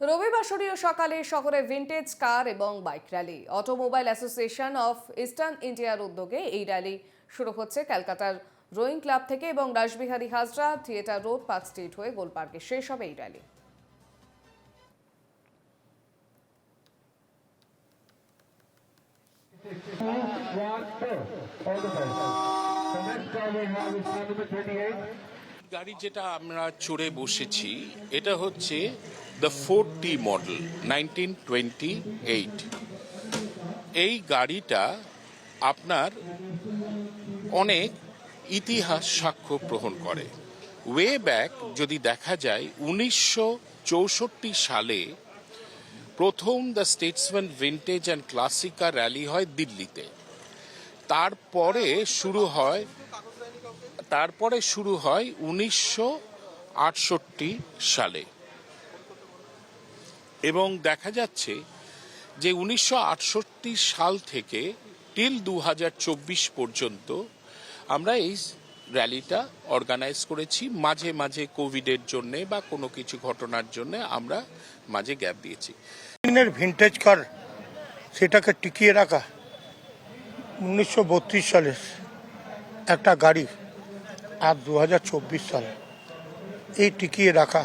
রবিবাসরীয় সকালে শহরে vintage car এবং bike rally automobile association of eastern ইন্ডিয়ার উদ্যোগে এই র্যালি শুরু হচ্ছে ক্যালকাতার রোয়িং ক্লাব থেকে এবং Rashbehari Hazra theatre road park street হয়ে গোলপার্কে শেষ হবে এই rally One. All the. The next is number 28. গাড়ি যেটা আমরা চড়ে বসেছি, এটা হচ্ছে the Ford T model twenty eight এই গাড়িটা আপনার অনেক ইতিহাস সাক্ষ্য গ্রহণ করে। ওয়ে ব্যাক যদি দেখা যায়, উনিশশো চৌষট্টি সালে প্রথম the Statesman vintage and classic rally হয় দিল্লিতে। তারপরে শুরু হয় তারপরে শুরু হয় উনিশশো আটষট্টি সালে। এবং দেখা যাচ্ছে যে উনিশশো আটষট্টি সাল থেকে টিল দু হাজার চব্বিশ পর্যন্ত আমরা এই র্যালিটা অর্গানাইজ করেছি। মাঝে মাঝে কোভিডের জন্য বা কোনো কিছু ঘটনার জন্য আমরা মাঝে গ্যাপ দিয়েছি। দিনের ভিন্টেজ কার সেটাকে টিকিয়ে রাখা উনিশশো বত্রিশ সালের একটা গাড়ি। আর দু সাল এই টিকিয়ে রাখা।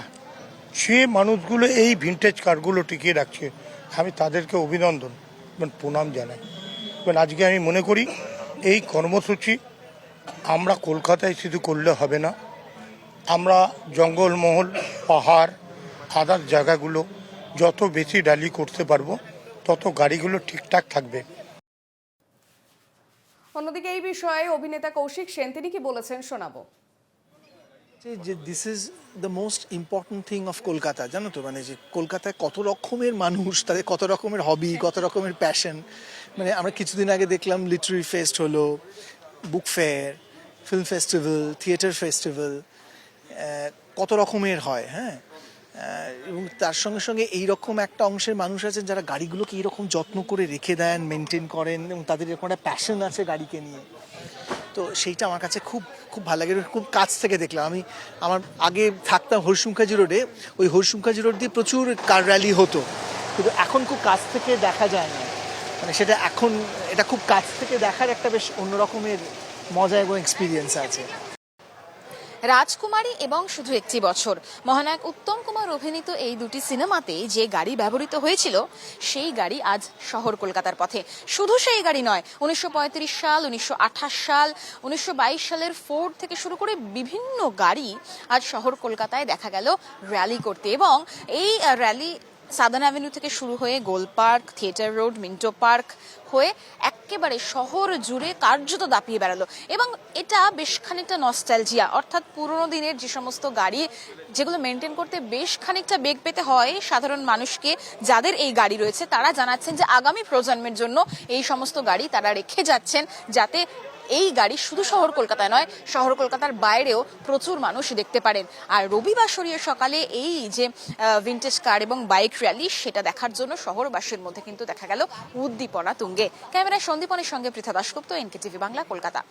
সে মানুষগুলো এই ভিন্টেজ কারগুলো টিকিয়ে রাখছে, আমি তাদেরকে অভিনন্দন এবং প্রণাম জানাই। এবং আজকে আমি মনে করি, এই কর্মসূচি আমরা কলকাতায় শুধু করলে হবে না, আমরা জঙ্গলমহল, পাহাড়, আদার জায়গাগুলো যত বেশি র্যালি করতে পারব, তত গাড়িগুলো ঠিকঠাক থাকবে। অন্যদিকে এই বিষয়ে অভিনেতা কৌশিক সেন, তিনি কি বলেছেন শোনাবো। যে this is the most important thing of Kolkata, জানো তো? মানে যে কলকাতায় কত রকমের মানুষ, তাদের কত রকমের হবি কত রকমের প্যাশন মানে আমরা কিছুদিন আগে দেখলাম লিটারি ফেস্ট হলো book fair film festival theatre festival কত রকমের হয় হ্যাঁ? এবং তার সঙ্গে সঙ্গে এই রকম একটা অংশের মানুষ আছেন যারা গাড়িগুলোকে এইরকম যত্ন করে রেখে দেন মেনটেন করেন এবং তাদের এরকম একটা প্যাশন আছে গাড়িকে নিয়ে। তো সেইটা আমার কাছে খুব খুব ভালো লাগে। খুব কাছ থেকে দেখলাম। আমি আমার আগে থাকতাম হরসুমখাজি রোডে ওই হরসুমখাজি রোড দিয়ে প্রচুর কার র্যালি হতো। কিন্তু এখন খুব কাছ থেকে দেখা যায় না। মানে সেটা এখন, এটা খুব কাছ থেকে দেখার একটা বেশ অন্যরকমের মজা এবং এক্সপিরিয়েন্স আছে। রাজকুমারী এবং শুধু একটি বছর। মহানায়ক উত্তম কুমার অভিনীত এই দুটি সিনেমাতে যে গাড়ি ব্যবহৃত হয়েছিল, সেই গাড়ি আজ শহর কলকাতার পথে। শুধু সেই গাড়ি নয়, উনিশশো সাল, উনিশশো আঠাশ সাল, উনিশশো বাইশ সালের ফোর্ড থেকে শুরু করে বিভিন্ন গাড়ি আজ শহর কলকাতায় দেখা গেল র্যালি করতে এবং এই র্যালি সাদার্ন অ্যাভিনিউ থেকে শুরু হয়ে Gol park, theatre road, Minto park হয়ে একেবারে শহর জুড়ে কার্যত দাপিয়ে বেড়ালো। এবং এটা বেশ খানিকটা নস্টালজিয়া অর্থাৎ পুরোনো দিনের যে সমস্ত গাড়ি, যেগুলো মেনটেন করতে বেশ খানিকটা বেগ পেতে হয় সাধারণ মানুষকে, যাদের এই গাড়ি রয়েছে, তারা জানাচ্ছেন যে আগামী প্রজন্মের জন্য এই সমস্ত গাড়ি তারা রেখে যাচ্ছেন যাতে এই গাড়ি শুধু শহর কলকাতায় নয়, শহর কলকাতার বাইরেও প্রচুর মানুষ দেখতে পারেন। আর রবিবাসরীয় সকালে এই যে ভিন্টেজ কার এবং বাইক র্যালি সেটা দেখার জন্য শহরবাসীর মধ্যে কিন্তু দেখা গেল উদ্দীপনা তুঙ্গে। ক্যামেরায় সন্দীপনের সঙ্গে পৃথা দাসগুপ্ত এনকে টিভি বাংলা, কলকাতা।